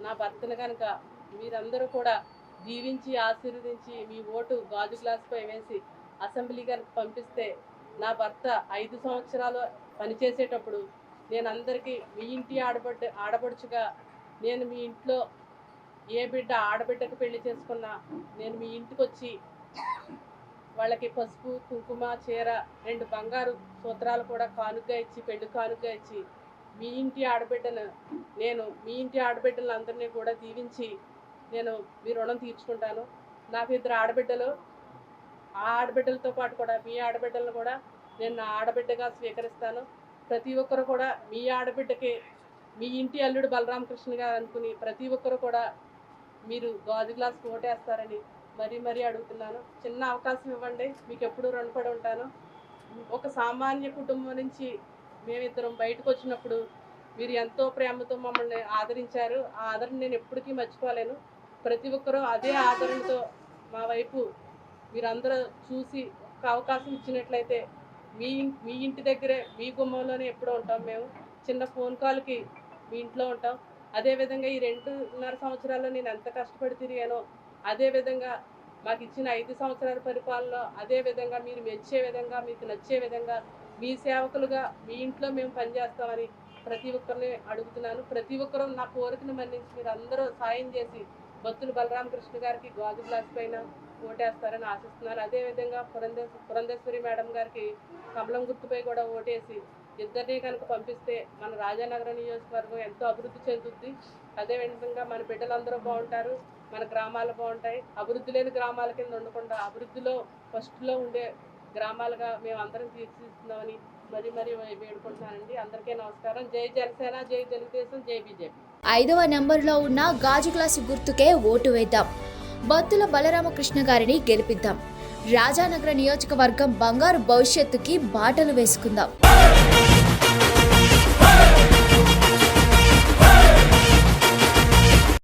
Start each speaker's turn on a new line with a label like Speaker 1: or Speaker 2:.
Speaker 1: నా భర్తను కనుక మీరందరూ కూడా దీవించి ఆశీర్వదించి మీ ఓటు గాజు గ్లాసుపై వేసి అసెంబ్లీ కనుక పంపిస్తే నా భర్త ఐదు సంవత్సరాలు పనిచేసేటప్పుడు నేను అందరికీ మీ ఇంటి ఆడబడ్డ ఆడబడుచుగా నేను మీ ఇంట్లో ఏ బిడ్డ ఆడబిడ్డకు పెళ్ళి చేసుకున్నా నేను మీ ఇంటికి వచ్చి వాళ్ళకి పసుపు కుంకుమ చీర రెండు బంగారు సూత్రాలు కూడా కానుగ్గా ఇచ్చి పెళ్ళి కానుగ్గా ఇచ్చి మీ ఇంటి ఆడబిడ్డను నేను మీ ఇంటి ఆడబిడ్డలందరినీ కూడా దీవించి నేను మీ రుణం తీర్చుకుంటాను. నాకు ఇద్దరు ఆడబిడ్డలు ఆ ఆడబిడ్డలతో పాటు కూడా మీ ఆడబిడ్డలను కూడా నేను నా ఆడబిడ్డగా స్వీకరిస్తాను. ప్రతి ఒక్కరు కూడా మీ ఆడబిడ్డకి మీ ఇంటి అల్లుడు బలరామకృష్ణ గారు అనుకుని ప్రతి ఒక్కరు కూడా మీరు గాజు గ్లాస్ ఓటేస్తారని మరీ మరీ అడుగుతున్నాను. చిన్న అవకాశం ఇవ్వండి మీకు ఎప్పుడు రుణపడి ఉంటాను. ఒక సామాన్య కుటుంబం నుంచి మేమిద్దరం బయటకు వచ్చినప్పుడు మీరు ఎంతో ప్రేమతో మమ్మల్ని ఆదరించారు. ఆ ఆదరణ నేను ఎప్పటికీ మర్చిపోలేను. ప్రతి ఒక్కరూ అదే ఆదరణతో మా వైపు మీరందరూ చూసి ఒక అవకాశం ఇచ్చినట్లయితే మీ మీ ఇంటి దగ్గరే మీ గుమ్మంలోనే ఎప్పుడూ ఉంటాం మేము. చిన్న ఫోన్ కాల్కి మీ ఇంట్లో ఉంటాం. అదేవిధంగా ఈ రెండున్నర సంవత్సరాల్లో నేను ఎంత కష్టపడి తిరిగానో అదేవిధంగా మాకు ఇచ్చిన ఐదు సంవత్సరాల పరిపాలనలో అదే విధంగా మీరు మెచ్చే విధంగా మీకు నచ్చే విధంగా మీ సేవకులుగా మీ ఇంట్లో మేము పనిచేస్తామని ప్రతి ఒక్కరిని అడుగుతున్నాను. ప్రతి ఒక్కరూ నా కోరికను మన్నించి మీరు అందరూ సాయం చేసి భక్తులు బలరామకృష్ణ గారికి గాజు గ్లాస్ పైన ఓటేస్తారని ఆశిస్తున్నాను. అదేవిధంగా పురంధేశ్ పురంధేశ్వరి మేడం గారికి కమలం గుర్తుపై కూడా ఓటేసి ఇద్దరిని కనుక పంపిస్తే మన రాజానగరం నియోజకవర్గం ఎంతో అభివృద్ధి చెందుద్ది. అదేవిధంగా మన బిడ్డలందరూ బాగుంటారు మన గ్రామాలు బాగుంటాయి. అభివృద్ధి లేని గ్రామాల కింద ఉండకుండా అభివృద్ధిలో ఫస్ట్లో ఉండే గ్రామాలుగా మేము అందరం తీర్చిస్తున్నామని మరి మరి వేడుకుంటున్నానండి. అందరికీ నమస్కారం. జై జనసేన జై తెలుగుదేశం జై బీజేపీ.
Speaker 2: ఐదవ నెంబర్లో ఉన్న గాజు గ్లాసు గుర్తుకే ఓటు వేద్దాం. బత్తుల బలరామకృష్ణ గారిని గెలిపిద్దాం. రాజానగర నియోజకవర్గం బంగారు భవిష్యత్తుకి బాటలు వేసుకుందాం.